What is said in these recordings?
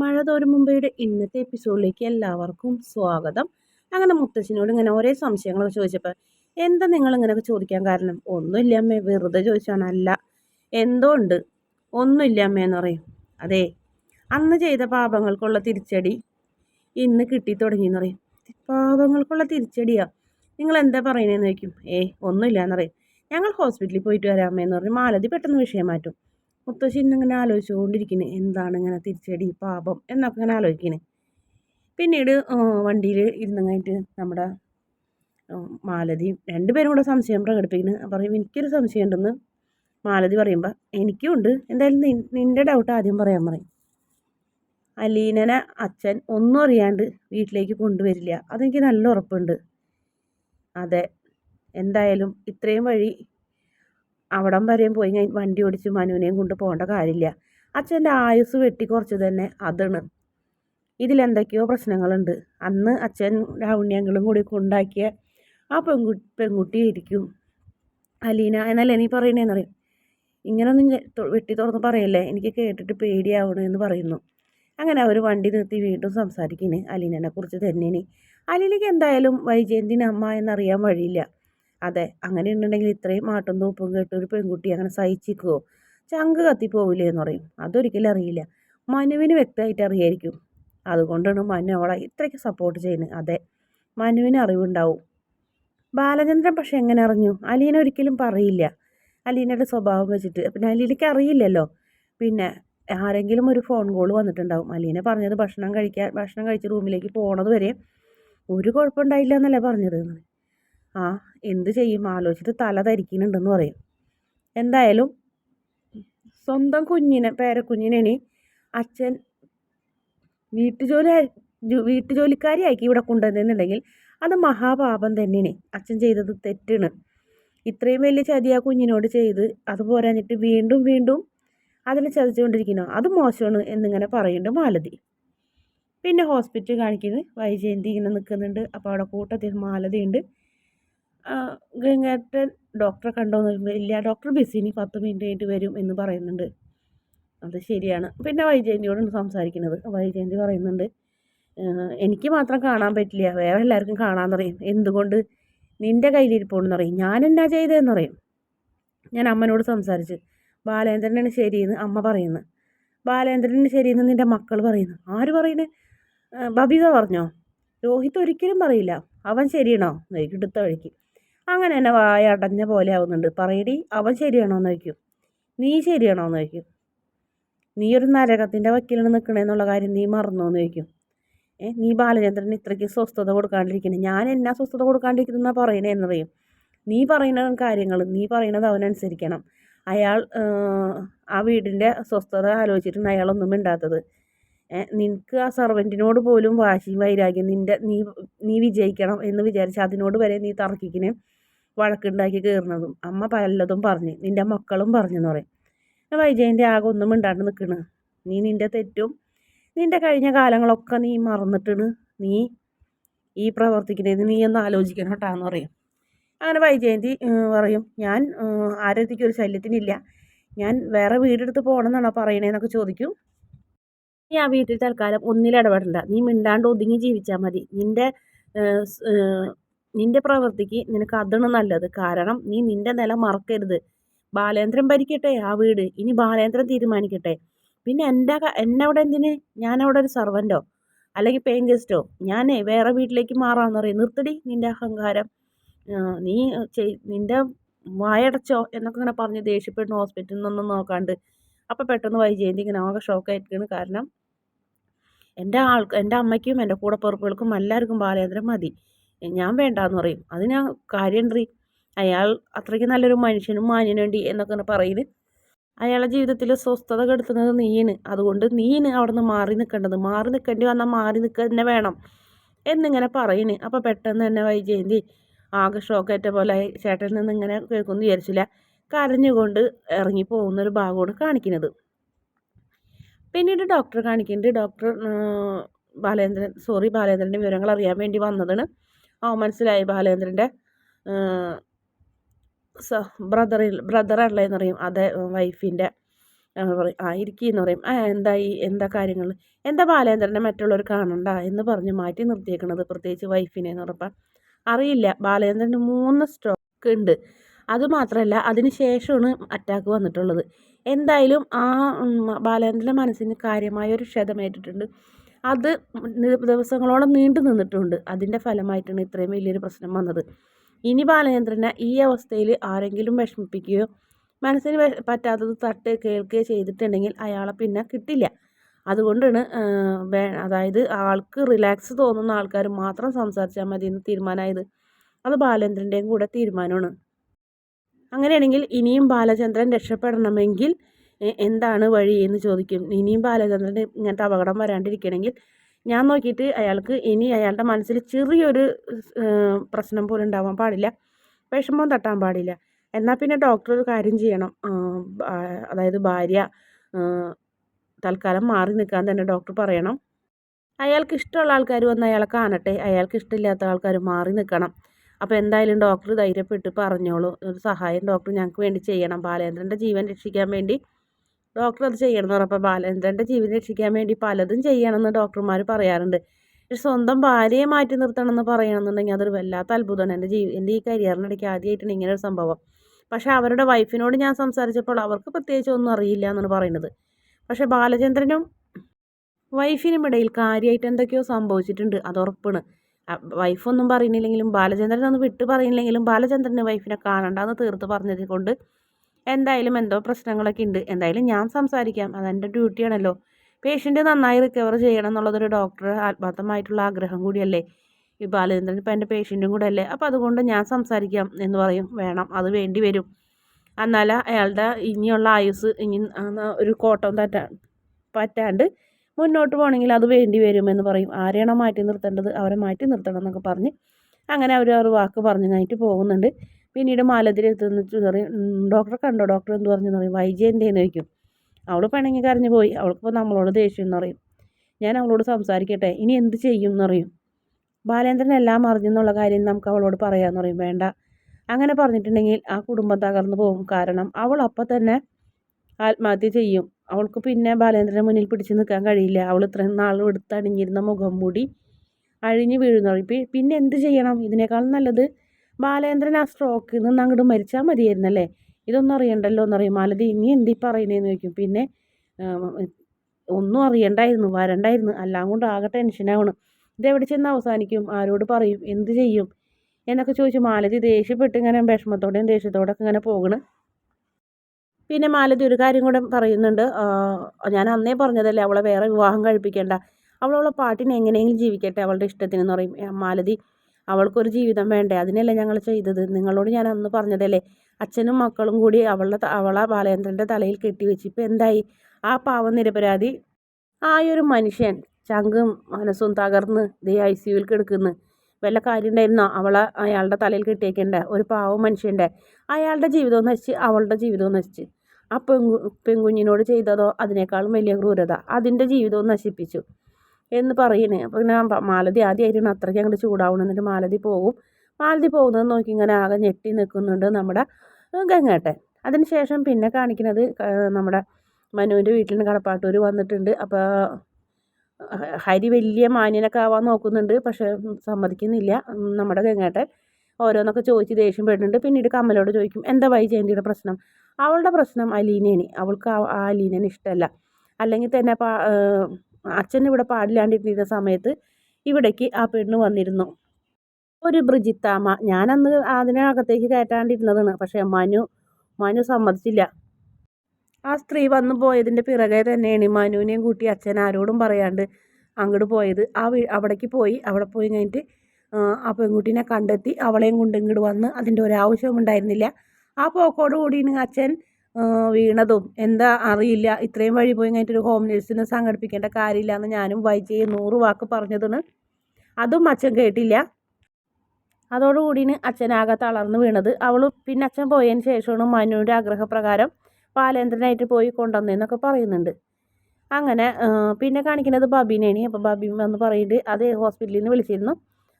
മഴ തോരും മുമ്പയുടെ ഇന്നത്തെ എപ്പിസോഡിലേക്ക് എല്ലാവർക്കും സ്വാഗതം. അങ്ങനെ മുത്തശ്ശിനോട് ഇങ്ങനെ ഒരേ സംശയങ്ങളൊക്കെ ചോദിച്ചപ്പോൾ എന്താ നിങ്ങൾ ഇങ്ങനെയൊക്കെ ചോദിക്കാൻ കാരണം? ഒന്നുമില്ല അമ്മേ വെറുതെ ചോദിച്ചാണ് അല്ല എന്തോ ഉണ്ട്. ഒന്നുമില്ല അമ്മേ എന്ന് പറയും. അതെ അന്ന് ചെയ്ത പാപങ്ങൾക്കുള്ള തിരിച്ചടി ഇന്ന് കിട്ടി തുടങ്ങിയെന്ന് പറയും. പാപങ്ങൾക്കുള്ള തിരിച്ചടിയാ? നിങ്ങൾ എന്താ പറയുന്നതെന്ന് ചോദിക്കും? ഏയ് ഒന്നുമില്ല എന്ന് പറയും. ഞങ്ങൾ ഹോസ്പിറ്റലിൽ പോയിട്ട് വരാമേ പറഞ്ഞ് മാലതി പെട്ടെന്ന് വിഷയം മാറ്റും. മുത്തശ്ശി ഇന്നിങ്ങനെ ആലോചിച്ചുകൊണ്ടിരിക്കുന്നത് എന്താണ് ഇങ്ങനെ തിരിച്ചടി പാപം എന്നൊക്കെ ഇങ്ങനെ ആലോചിക്കുന്നത് പിന്നീട് വണ്ടിയിൽ ഇരുന്ന് കഴിഞ്ഞിട്ട് നമ്മുടെ മാലതി രണ്ടുപേരും കൂടെ സംശയം പ്രകടിപ്പിക്കുന്നു പറയും എനിക്കൊരു സംശയം ഉണ്ടെന്ന് മാലതി പറയുമ്പോൾ എനിക്കും ഉണ്ട്. എന്തായാലും നിന്റെ ഡൗട്ട് ആദ്യം പറയാൻ പറയും. അലീനനെ അച്ഛൻ ഒന്നും അറിയാണ്ട് വീട്ടിലേക്ക് കൊണ്ടുവരില്ല. അതെനിക്ക് നല്ല ഉറപ്പുണ്ട്. അതെ എന്തായാലും ഇത്രയും വഴി അവിടം വരെയും പോയി ഞാൻ വണ്ടി ഓടിച്ച് മനുവിനെയും കൊണ്ട് പോകേണ്ട കാര്യമില്ല. അച്ഛന്റെ ആയുസ് വെട്ടി കുറച്ച് തന്നെ അതാണ്. ഇതിലെന്തൊക്കെയോ പ്രശ്നങ്ങളുണ്ട്. അന്ന് അച്ഛൻ രാവുണ്യങ്ങളും കൂടി കൊണ്ടാക്കിയ ആ പെൺകു പെൺകുട്ടിയായിരിക്കും അലീന എന്നല്ലേ നീ പറയണേന്നറിയും ഇങ്ങനൊന്നും വെട്ടി തുറന്ന് പറയല്ലേ? എനിക്ക് കേട്ടിട്ട് പേടിയാവണം എന്ന് പറയുന്നു. അങ്ങനെ അവർ വണ്ടി നിർത്തി വീണ്ടും സംസാരിക്കുന്നത് അലീനനെ കുറിച്ച് തന്നെയാണ്. അലീനയ്ക്ക് എന്തായാലും വൈജയന്തിന് അമ്മ എന്നറിയാൻ വഴിയില്ല. അതെ അങ്ങനെ ഉണ്ടെങ്കിൽ ഇത്രയും മാട്ടും തൂപ്പും കേട്ട് ഒരു പെൺകുട്ടി അങ്ങനെ സഹിച്ചിക്കുവോ ചങ്ക് കത്തിപ്പോവില്ലേ എന്ന് പറയും. അതൊരിക്കലും അറിയില്ല. മനുവിന് വ്യക്തമായിട്ട് അറിയായിരിക്കും. അതുകൊണ്ടാണ് മനു അവളെ ഇത്രയ്ക്ക് സപ്പോർട്ട് ചെയ്യുന്നത്. അതെ മനുവിന് അറിവുണ്ടാവും. ബാലചന്ദ്രൻ പക്ഷെ എങ്ങനെ അറിഞ്ഞു? അലീന ഒരിക്കലും പറയില്ല. അലീനയുടെ സ്വഭാവം വെച്ചിട്ട്. പിന്നെ അലീനയ്ക്ക് അറിയില്ലല്ലോ. പിന്നെ ആരെങ്കിലും ഒരു ഫോൺ കോൾ വന്നിട്ടുണ്ടാവും. അലീന പറഞ്ഞത് ഭക്ഷണം കഴിക്കാൻ ഭക്ഷണം കഴിച്ച് റൂമിലേക്ക് പോണത് വരെ ഒരു കുഴപ്പമുണ്ടായില്ല എന്നല്ലേ പറഞ്ഞത്? ആ എന്ത് ചെയ്യും? ആലോചിച്ചിട്ട് തല ധരിക്കുന്നുണ്ടെന്ന് പറയും. എന്തായാലും സ്വന്തം കുഞ്ഞിനെ പേരക്കുഞ്ഞിനെ അച്ഛൻ വീട്ടുജോലി വീട്ടുജോലിക്കാരിയാക്കി ഇവിടെ കൊണ്ടുവന്നെന്നുണ്ടെങ്കിൽ അത് മഹാപാപം തന്നെയാണ്. അച്ഛൻ ചെയ്തത് തെറ്റാണ്. ഇത്രയും വലിയ ചതി ആ കുഞ്ഞിനോട് ചെയ്ത് അത് പോരാഞ്ഞിട്ട് വീണ്ടും വീണ്ടും അതിനെ ചതിച്ചുകൊണ്ടിരിക്കുന്നു. അത് മോശമാണ് എന്നിങ്ങനെ പറയുന്നുണ്ട് മാലതി. പിന്നെ ഹോസ്പിറ്റൽ കാണിക്കുന്നത് വൈജയന്തി ഇങ്ങനെ നിൽക്കുന്നുണ്ട്. അപ്പോൾ അവിടെ കൂട്ടത്തിൽ മാലതിയുണ്ട്. ഗംഗേട്ടൻ ഡോക്ടറെ കണ്ടോന്ന് ചോദിക്കുമ്പോൾ ഇല്ല ഡോക്ടർ ബിസി ഇനി പത്ത് മിനിറ്റ് കഴിഞ്ഞിട്ട് വരും എന്ന് പറയുന്നുണ്ട്. അത് ശരിയാണ്. പിന്നെ വൈജയന്തിയോടാണ് സംസാരിക്കുന്നത്. വൈജയന്തി പറയുന്നുണ്ട് എനിക്ക് മാത്രം കാണാൻ പറ്റില്ല വേറെ എല്ലാവർക്കും കാണാൻ പറയും. എന്തുകൊണ്ട് നിന്റെ കയ്യിലിരിപ്പോണെന്ന് പറയും. ഞാൻ എന്നാ ചെയ്തതെന്ന് പറയും. ഞാൻ അമ്മനോട് സംസാരിച്ച് ബാലേന്ദ്രനാണ് ശരിയെന്ന് അമ്മ പറയുന്നത് ബാലേന്ദ്രനാണ് ശരിയെന്ന് നിന്റെ മക്കൾ പറയുന്നു. ആര് പറയുന്നത് ബബിത പറഞ്ഞോ? രോഹിത് ഒരിക്കലും പറയില്ല. അവൻ ശരിയാണോ? എടുത്ത വഴിക്ക്. അങ്ങനെ തന്നെ വായ അടഞ്ഞ പോലെ ആവുന്നുണ്ട്. പറയടി അവൻ ശരിയാണോ എന്ന് ചോദിക്കും. നീ ശരിയാണോ എന്ന് ചോദിക്കും. നീ ഒരു നരകത്തിന്റെ വക്കീലാണ് നിൽക്കണേന്നുള്ള കാര്യം നീ മറന്നോ എന്ന് ചോദിക്കും. ഏ നീ ബാലചന്ദ്രന് ഇത്രയ്ക്ക് സ്വസ്ഥത കൊടുക്കാണ്ടിരിക്കണേ. ഞാൻ എന്നാ സ്വസ്ഥത കൊടുക്കാണ്ടിരിക്കുന്ന പറയണേ എന്നറിയും നീ പറയുന്ന കാര്യങ്ങൾ നീ പറയുന്നത് അവനനുസരിക്കണം അയാൾ ആ വീടിന്റെ സ്വസ്ഥത ആലോചിച്ചിട്ടുണ്ട് അയാളൊന്നും മിണ്ടാത്തത്. നിനക്ക് ആ സർവന്റിനോട് പോലും വാശിയും വൈരാഗ്യം നിന്റെ നീ നീ വിജയിക്കണം എന്ന് വിചാരിച്ച് അതിനോട് വരെ നീ തർക്കിക്കണേ. വഴക്കുണ്ടാക്കി കയറുന്നതും അമ്മ പലതും പറഞ്ഞ്. നിന്റെ മക്കളും പറഞ്ഞെന്ന് പറയും. വൈജയന്റെ ആകെ ഒന്നും മിണ്ടാണ്ട് നിൽക്കണ് നീ നിന്റെ തെറ്റും നിന്റെ കഴിഞ്ഞ കാലങ്ങളൊക്കെ നീ മറന്നിട്ടാണ് നീ ഈ പ്രവർത്തിക്കുന്നത് നീ ഒന്ന് ആലോചിക്കണം കേട്ടാന്ന് പറയും. അങ്ങനെ വൈജയന്തി പറയും ഞാൻ ആരോഗ്യക്ക് ഒരു ശല്യത്തിനില്ല. ഞാൻ വേറെ വീടെടുത്ത് പോകണമെന്നാണോ പറയണേന്നൊക്കെ ചോദിക്കും. നീ ആ വീട്ടിൽ തൽക്കാലം ഒന്നിലിടപെടണ്ട നീ മിണ്ടാണ്ട് ഒതുങ്ങി ജീവിച്ചാൽ മതി. നിന്റെ നിന്റെ പ്രവൃത്തിക്ക് നിനക്ക് അതാണ് നല്ലത്. കാരണം നീ നിന്റെ നില മറക്കരുത്. ബാലേന്ദ്രൻ ഭരിക്കട്ടെ ആ വീട്. ഇനി ബാലേന്ദ്രൻ തീരുമാനിക്കട്ടെ. പിന്നെ എന്റെ എന്നെ അവിടെ എന്തിന്? ഞാൻ അവിടെ ഒരു സർവന്റോ അല്ലെങ്കിൽ പെയിൻ ഗസ്റ്റോ ഞാനേ വേറെ വീട്ടിലേക്ക് മാറാമെന്ന് പറയും. നിർത്തടി നിന്റെ അഹങ്കാരം. നീ ചെയ് നിന്റെ വായടച്ചോ എന്നൊക്കെ ഇങ്ങനെ പറഞ്ഞ് ദേഷ്യപ്പെടുന്ന ഹോസ്പിറ്റലിൽ നിന്നൊന്നും നോക്കാണ്ട്. അപ്പം പെട്ടെന്ന് വൈജയന്തി ഇങ്ങനെ ആകെ ഷോക്കായിരിക്കുകയാണ് കാരണം എന്റെ ആൾക്ക് എന്റെ അമ്മയ്ക്കും എന്റെ കൂടപ്പിറപ്പുകൾക്കും എല്ലാവർക്കും ബാലേന്ദ്രൻ മതി. ഞാൻ വേണ്ടാന്ന് പറയും. അത് ഞാൻ കാര്യം അയാൾ അത്രയ്ക്ക് നല്ലൊരു മനുഷ്യനും മാന്യനുണ്ട് എന്നൊക്കെ പറയുന്നത് അയാളുടെ ജീവിതത്തിൽ സ്വസ്ഥത കെടുത്തുന്നത് നീയാണ്. അതുകൊണ്ട് നീന് അവിടെ നിന്ന് മാറി നിൽക്കേണ്ടത് മാറി നിൽക്കേണ്ടി വന്നാൽ മാറി നിൽക്കുക തന്നെ വേണം എന്നിങ്ങനെ പറയുന്നു അപ്പോൾ പെട്ടെന്ന് തന്നെ വൈജയന്തി ആകെ ഷോക്കേറ്റ പോലെ ചേട്ടനിൽ നിന്ന് ഇങ്ങനെ കേൾക്കുമെന്ന് വിചാരിച്ചില്ല. കരഞ്ഞുകൊണ്ട് ഇറങ്ങി പോകുന്ന ഒരു ഭാഗമാണ് കാണിക്കുന്നത്. പിന്നീട് ഡോക്ടറെ കാണിക്കുന്നുണ്ട്. ഡോക്ടർ ബാലേന്ദ്രൻ സോറി ബാലേന്ദ്രന്റെ വിവരങ്ങൾ അറിയാൻ വേണ്ടി വന്നതാണ്. ആ മനസ്സിലായി ബാലേന്ദ്രന്റെ. സ ബ്രദറിൽ ബ്രദറല്ലേ എന്ന് പറയും അതെ വൈഫിന്റെ. പറയും ആ ഇരിക്കുകയെന്ന് പറയും ആ എന്തായി എന്താ കാര്യങ്ങൾ എന്താ ബാലേന്ദ്രനെ മറ്റുള്ളവർ കാണണ്ട എന്ന് പറഞ്ഞ് മാറ്റി നിർത്തിയേക്കണത് പ്രത്യേകിച്ച് വൈഫിനെ എന്ന് പറയുമ്പോൾ അറിയില്ല ബാലേന്ദ്രന് മൂന്ന് സ്ട്രോക്ക് ഉണ്ട്. അതുമാത്രമല്ല അതിന് ശേഷമാണ് അറ്റാക്ക് വന്നിട്ടുള്ളത്. എന്തായാലും ആ ബാലേന്ദ്രന്റെ മനസ്സിന് കാര്യമായ ഒരു ക്ഷതമേറ്റിട്ടുണ്ട്. അത് ദിവസങ്ങളോളം നീണ്ടു നിന്നിട്ടുണ്ട്. അതിന്റെ ഫലമായിട്ടാണ് ഇത്രയും വലിയൊരു പ്രശ്നം വന്നത്. ഇനി ബാലചന്ദ്രനെ ഈ അവസ്ഥയിൽ ആരെങ്കിലും വിഷമിപ്പിക്കുകയോ മനസ്സിന് പറ്റാത്തത് തട്ട് കേൾക്കുകയോ ചെയ്തിട്ടുണ്ടെങ്കിൽ അയാളെ പിന്നെ കിട്ടില്ല. അതുകൊണ്ടാണ് അതായത് ആൾക്ക് റിലാക്സ് തോന്നുന്ന ആൾക്കാർ മാത്രം സംസാരിച്ചാൽ മതി എന്ന് തീരുമാനമായത്. അത് ബാലചന്ദ്രന്റെയും കൂടെ തീരുമാനമാണ്. അങ്ങനെയാണെങ്കിൽ ഇനിയും ബാലചന്ദ്രൻ രക്ഷപ്പെടണമെങ്കിൽ എന്താണ് വഴി എന്ന് ചോദിക്കും. ഇനിയും ബാലചന്ദ്രന് ഇങ്ങനത്തെ അപകടം വരാണ്ടിരിക്കണമെങ്കിൽ ഞാൻ നോക്കിയിട്ട് അയാൾക്ക് ഇനി അയാളുടെ മനസ്സിൽ ചെറിയൊരു പ്രശ്നം പോലും ഉണ്ടാവാൻ പാടില്ല. വിഷമം തട്ടാൻ പാടില്ല. എന്നാൽ പിന്നെ ഡോക്ടർ ഒരു കാര്യം ചെയ്യണം. അതായത് ഭാര്യ തൽക്കാലം മാറി നിൽക്കാൻ തന്നെ ഡോക്ടർ പറയണം. അയാൾക്ക് ഇഷ്ടമുള്ള ആൾക്കാർ വന്ന് അയാളെ കാണട്ടെ. അയാൾക്ക് ഇഷ്ടമില്ലാത്ത ആൾക്കാർ മാറി നിൽക്കണം. അപ്പോൾ എന്തായാലും ഡോക്ടർ ധൈര്യപ്പെട്ട് പറഞ്ഞോളൂ. ഒരു സഹായം ഡോക്ടർ ഞങ്ങൾക്ക് വേണ്ടി ചെയ്യണം. ബാലേന്ദ്രന്റെ ജീവൻ രക്ഷിക്കാൻ വേണ്ടി ഡോക്ടർ അത് ചെയ്യണം എന്ന് പറഞ്ഞപ്പോൾ ബാലചന്ദ്രന്റെ ജീവൻ രക്ഷിക്കാൻ വേണ്ടി പലതും ചെയ്യണമെന്ന് ഡോക്ടർമാർ പറയാറുണ്ട്. പക്ഷെ സ്വന്തം ഭാര്യയെ മാറ്റി നിർത്തണമെന്ന് പറയണമെന്നുണ്ടെങ്കിൽ അതൊരു വല്ലാത്ത അത്ഭുതമാണ്. എന്റെ ജീവി എന്റെ ഈ കരിയറിനിടയ്ക്ക് ആദ്യമായിട്ടാണ് ഇങ്ങനെ ഒരു സംഭവം. പക്ഷേ അവരുടെ വൈഫിനോട് ഞാൻ സംസാരിച്ചപ്പോൾ അവർക്ക് പ്രത്യേകിച്ച് ഒന്നും അറിയില്ല എന്നാണ് പറയുന്നത്. പക്ഷേ ബാലചന്ദ്രനും വൈഫിനും ഇടയിൽ കാര്യമായിട്ട് എന്തൊക്കെയോ സംഭവിച്ചിട്ടുണ്ട്. അത് ഉറപ്പാണ്. വൈഫൊന്നും പറയുന്നില്ലെങ്കിലും ബാലചന്ദ്രൻ ഒന്ന് വിട്ട് പറയുന്നില്ലെങ്കിലും ബാലചന്ദ്രന് വൈഫിനെ കാണണ്ടെന്ന് തീർത്ത് പറഞ്ഞത് കൊണ്ട് എന്തായാലും എന്തോ പ്രശ്നങ്ങളൊക്കെ ഉണ്ട്. എന്തായാലും ഞാൻ സംസാരിക്കാം. അതെന്റെ ഡ്യൂട്ടിയാണല്ലോ പേഷ്യന്റ് നന്നായി റിക്കവർ ചെയ്യണം എന്നുള്ളതൊരു ഡോക്ടർ ആത്മാർത്ഥമായിട്ടുള്ള ആഗ്രഹം കൂടിയല്ലേ? ഈ ബാലചന്ദ്രൻ ഇപ്പം എന്റെ പേഷ്യന്റും കൂടെ അല്ലേ അപ്പോൾ അതുകൊണ്ട് ഞാൻ സംസാരിക്കാം എന്ന് പറയും. വേണം. അത് വേണ്ടി വരും. എന്നാൽ അയാളുടെ ഇനിയുള്ള ആയുസ് ഇനി ഒരു കോട്ടം തട്ടാ പറ്റാണ്ട് മുന്നോട്ട് പോകണമെങ്കിൽ അത് വേണ്ടി വരുമെന്ന് പറയും. ആരെയാണോ മാറ്റി നിർത്തേണ്ടത് അവരെ മാറ്റി നിർത്തണം എന്നൊക്കെ പറഞ്ഞ് അങ്ങനെ അവർ ഒരു വാക്ക് പറഞ്ഞു കഴിഞ്ഞിട്ട് പോകുന്നുണ്ട്. പിന്നീട് മാലതിരി എത്തുന്ന പറയും ഡോക്ടറെ കണ്ടോ? ഡോക്ടർ എന്ത് പറഞ്ഞു? പറയും വൈജയന്റെയെന്ന് ചോദിക്കും. അവൾ പണങ്ങി കരഞ്ഞു പോയി. അവൾക്കിപ്പോൾ നമ്മളോട് ദേഷ്യം എന്ന് പറയും. ഞാൻ അവളോട് സംസാരിക്കട്ടെ. ഇനി എന്ത് ചെയ്യും? എന്ന് ബാലേന്ദ്രൻ എല്ലാം അറിഞ്ഞെന്നുള്ള കാര്യം നമുക്ക് അവളോട് പറയാമെന്ന് പറയും. വേണ്ട. അങ്ങനെ പറഞ്ഞിട്ടുണ്ടെങ്കിൽ ആ കുടുംബം തകർന്നു പോകും. കാരണം അവൾ അപ്പം തന്നെ ആത്മഹത്യ ചെയ്യും. അവൾക്ക് പിന്നെ ബാലേന്ദ്രന്റെ മുന്നിൽ പിടിച്ചു നിൽക്കാൻ കഴിയില്ല. അവൾ ഇത്രയും നാൾ എടുത്തണിഞ്ഞിരുന്ന മുഖം മൂടി അഴിഞ്ഞു വീഴുന്നു പിന്നെ എന്ത് ചെയ്യണം? ഇതിനേക്കാൾ നല്ലത് ബാലേന്ദ്രൻ ആ സ്ട്രോക്കിൽ നിന്ന് അങ്ങോട്ട് മരിച്ചാൽ മതിയായിരുന്നല്ലേ? ഇതൊന്നും അറിയണ്ടല്ലോ എന്നറിയും. മാലതി ഇനി എന്തി പറയുന്നതെന്ന് ചോദിക്കും. പിന്നെ ഒന്നും അറിയണ്ടായിരുന്നു വരണ്ടായിരുന്നു. എല്ലാം കൊണ്ട് ആകെ ടെൻഷനാവണം ഇതെവിടെ ചെന്ന് അവസാനിക്കും? ആരോട് പറയും? എന്ത് ചെയ്യും? എന്നൊക്കെ ചോദിച്ചു മാലതി ദേഷ്യപ്പെട്ട് ഇങ്ങനെ വിഷമത്തോടെയും ദേഷ്യത്തോടെയൊക്കെ ഇങ്ങനെ പോകണ്. പിന്നെ മാലതി ഒരു കാര്യം കൂടെ പറയുന്നുണ്ട്. ഞാൻ അന്നേ പറഞ്ഞതല്ലേ അവളെ വേറെ വിവാഹം കഴിപ്പിക്കേണ്ട. അവളവളെ പാട്ടിനെ എങ്ങനെയെങ്കിലും ജീവിക്കട്ടെ അവളുടെ ഇഷ്ടത്തിനെന്ന് പറയും. മാലതി അവൾക്കൊരു ജീവിതം വേണ്ടേ? അതിനല്ലേ ഞങ്ങൾ ചെയ്തത്. നിങ്ങളോട് ഞാൻ അന്ന് പറഞ്ഞതല്ലേ? അച്ഛനും മക്കളും കൂടി അവളുടെ അവളെ ബാലേന്ദ്രന്റെ തലയിൽ കെട്ടിവെച്ച് ഇപ്പം എന്തായി? ആ പാവം നിരപരാധി ഒരു മനുഷ്യൻ. ചങ്കും മനസ്സും തകർന്ന് ദേ ഐ സി യുവിൽ കിടക്കുന്നു. വല്ല കാര്യം ഉണ്ടായിരുന്നോ? അവളെ അയാളുടെ തലയിൽ കെട്ടിയേക്കേണ്ട ഒരു പാവം മനുഷ്യന്റെ. അയാളുടെ ജീവിതവും നശിച്ച് അവളുടെ ജീവിതവും നശിച്ച്. ആ പെങ്കു പെൺകുഞ്ഞിനോട് ചെയ്തതോ? അതിനേക്കാളും വലിയ ക്രൂരത. അതിന്റെ ജീവിതവും നശിപ്പിച്ചു. എന്ന് പറയുന്നത് അപ്പോൾ ഞാൻ മാലതി ആദ്യമായിട്ടാണ് അത്രയ്ക്ക് അങ്ങോട്ട് ചൂടാവണം എന്നിട്ട് മാലതി പോകും. മാലതി പോകുന്നത് നോക്കി ഇങ്ങനെ ആകെ ഞെട്ടി നിൽക്കുന്നുണ്ട് നമ്മുടെ ഗംഗേട്ടൻ. അതിനുശേഷം പിന്നെ കാണിക്കുന്നത് നമ്മുടെ മനുവിന്റെ വീട്ടിൽ നിന്ന് കടപ്പാട്ടൂർ വന്നിട്ടുണ്ട്. അപ്പോൾ ഹരി വലിയ മാന്യനൊക്കെ ആവാൻ നോക്കുന്നുണ്ട്. പക്ഷേ സമ്മതിക്കുന്നില്ല. നമ്മുടെ ഗംഗേട്ടൻ ഓരോന്നൊക്കെ ചോദിച്ച് ദേഷ്യം പെടുന്നുണ്ട് പിന്നീട് കമ്മലോട് ചോദിക്കും എന്താ വൈ വൈജയന്തിയുടെ പ്രശ്നം? അവളുടെ പ്രശ്നം അലീനയാണ് അവൾക്ക് ആ അലീനേനെ ഇഷ്ടമല്ല അല്ലെങ്കിൽ തന്നെ അച്ഛൻ ഇവിടെ പാടില്ലാണ്ടിരുന്ന സമയത്ത് ഇവിടേക്ക് ആ പെണ്ണ് വന്നിരുന്നു. ഒരു ബ്രിജിത്താമ്മ ഞാനന്ന് അതിനകത്തേക്ക് കയറ്റാണ്ടിരുന്നതാണ്. പക്ഷേ മനു മനു സമ്മതിച്ചില്ല. ആ സ്ത്രീ വന്നു പോയതിന്റെ പിറകെ തന്നെയാണ് മനുവിനെയും കൂട്ടി അച്ഛൻ ആരോടും പറയാണ്ട് അങ്ങോട്ട് പോയത്. ആ അവിടേക്ക് പോയി. അവിടെ പോയി കഴിഞ്ഞിട്ട് ആ പെൺകുട്ടീനെ കണ്ടെത്തി അവളെയും കൊണ്ട് ഇങ്ങോട്ട് വന്ന് അതിന്റെ ഒരാവശ്യവും ഉണ്ടായിരുന്നില്ല ആ പോക്കോട് കൂടി അച്ഛൻ വീണതും എന്താ അറിയില്ല. ഇത്രയും വഴി പോയി കഴിഞ്ഞിട്ട് ഒരു ഹോം നേഴ്സിനെ സംഘടിപ്പിക്കേണ്ട കാര്യമില്ല എന്ന് ഞാനും വൈജയെ നൂറ് വാക്ക് പറഞ്ഞതാണ്. അതും അച്ഛൻ കേട്ടില്ല. അതോടുകൂടിയാണ് അച്ഛനാകെ തളർന്നു വീണത് അവൾ പിന്നെ അച്ഛൻ പോയതിന് ശേഷമാണ് മനുവിന്റെ ആഗ്രഹപ്രകാരം പാലേന്ദ്രനായിട്ട് പോയി കൊണ്ടുവന്നതെന്നൊക്കെ പറയുന്നുണ്ട്. അങ്ങനെ പിന്നെ കാണിക്കുന്നത് ബബീനെയാണ്. അപ്പോൾ ബബി വന്ന് പറഞ്ഞിട്ട് അതേ ഹോസ്പിറ്റലിൽ നിന്ന് വിളിച്ചിരുന്നു.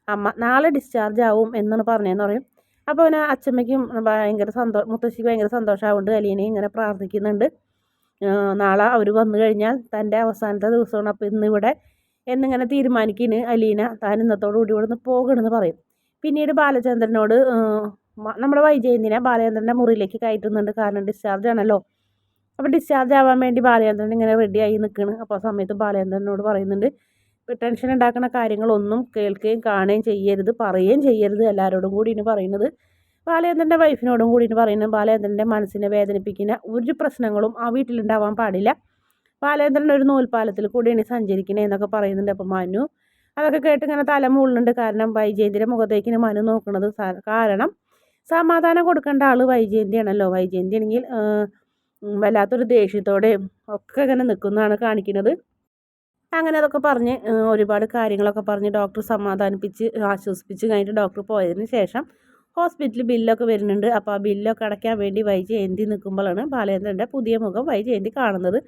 അമ്മ നാളെ ഡിസ്ചാർജ് ആവും എന്നാണ് പറഞ്ഞതെന്ന് പറയും. അപ്പോൾ അവന് അച്ഛമ്മയ്ക്കും ഭയങ്കര സന്തോഷം മുത്തശ്ശിക്ക് ഭയങ്കര സന്തോഷമാവുണ്ട് കലീനെ ഇങ്ങനെ പ്രാർത്ഥിക്കുന്നുണ്ട്. നാളെ അവർ വന്നു കഴിഞ്ഞാൽ തന്റെ അവസാനത്തെ ദിവസമാണ്. അപ്പോൾ ഇന്നിവിടെ എന്നിങ്ങനെ തീരുമാനിക്കുന്നു അലീന. താൻ ഇന്നത്തോടു കൂടി ഇവിടെ നിന്ന് പോകണമെന്ന് പറയും. പിന്നീട് ബാലചന്ദ്രനോട് നമ്മുടെ വൈജയന്തിനെ ബാലചന്ദ്രന്റെ മുറിയിലേക്ക് കയറ്റുന്നുണ്ട്. കാരണം ഡിസ്ചാർജ് ആണല്ലോ. അപ്പോൾ ഡിസ്ചാർജ് ആവാൻ വേണ്ടി ബാലചന്ദ്രൻ ഇങ്ങനെ റെഡിയായി നിൽക്കുന്നു അപ്പോൾ ആ സമയത്ത് ബാലചന്ദ്രനോട് പറയുന്നുണ്ട് ടെൻഷൻ ഉണ്ടാക്കുന്ന കാര്യങ്ങളൊന്നും കേൾക്കുകയും കാണുകയും ചെയ്യരുത് പറയുകയും ചെയ്യരുത് എല്ലാവരോടും കൂടി കൂടിയാണ് പറയുന്നത്. ബാലചന്ദ്രന്റെ വൈഫിനോടും കൂടിയിട്ട് പറയുന്നത്. ബാലചന്ദ്രന്റെ മനസ്സിനെ വേദനിപ്പിക്കുന്ന ഒരു പ്രശ്നങ്ങളും ആ വീട്ടിലുണ്ടാവാൻ പാടില്ല. ബാലചന്ദ്രൻ ഒരു നൂൽപ്പാലത്തിൽ കൂടിയാണ് സഞ്ചരിക്കണേ എന്നൊക്കെ പറയുന്നുണ്ട് അപ്പം മനു. അതൊക്കെ കേട്ട് ഇങ്ങനെ തല മുള്ളുണ്ട് കാരണം വൈജയന്തിയുടെ മുഖത്തേക്കിന് മനു നോക്കുന്നത് കാരണം സമാധാനം കൊടുക്കേണ്ട ആൾ വൈജയന്തിയാണല്ലോ. വൈജയന്തി ആണെങ്കിൽ വല്ലാത്തൊരു ദേഷ്യത്തോടെയും ഒക്കെ ഇങ്ങനെ നിൽക്കുന്നതാണ് കാണിക്കുന്നത് അങ്ങനെ അതൊക്കെ പറഞ്ഞ് ഒരുപാട് കാര്യങ്ങളൊക്കെ പറഞ്ഞ് ഡോക്ടർ സമാധാനിപ്പിച്ച് ആശ്വസിപ്പിച്ച് കഴിഞ്ഞിട്ട് ഡോക്ടർ പോയതിന് ശേഷം ഹോസ്പിറ്റലിൽ ബില്ലൊക്കെ വരുന്നുണ്ട്. അപ്പോൾ ആ ബില്ലൊക്കെ അടയ്ക്കാൻ വേണ്ടി വൈജയന്തി നിൽക്കുമ്പോഴാണ് ബാലേന്ദ്രന്റെ പുതിയ മുഖം വൈജയന്തി കാണുന്നത്.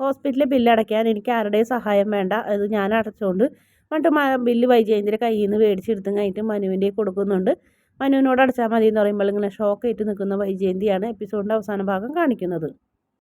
ഹോസ്പിറ്റലിൽ ബില്ല് അടയ്ക്കാൻ എനിക്ക് ആരുടെയും സഹായം വേണ്ട അത് ഞാൻ അടച്ചുകൊണ്ട് എന്നിട്ട് ബില്ല് വൈജയന്തിയുടെ കയ്യിൽ നിന്ന് മേടിച്ചെടുത്തും കഴിഞ്ഞിട്ട് മനുവിന്റെ കൊടുക്കുന്നുണ്ട്. മനുവിനോട് അടച്ചാൽ മതി എന്ന് പറയുമ്പോൾ ഇങ്ങനെ ഷോക്കായിട്ട് നിൽക്കുന്ന വൈജയന്തിയാണ് എപ്പിസോഡിന്റെ അവസാന ഭാഗം കാണിക്കുന്നത്.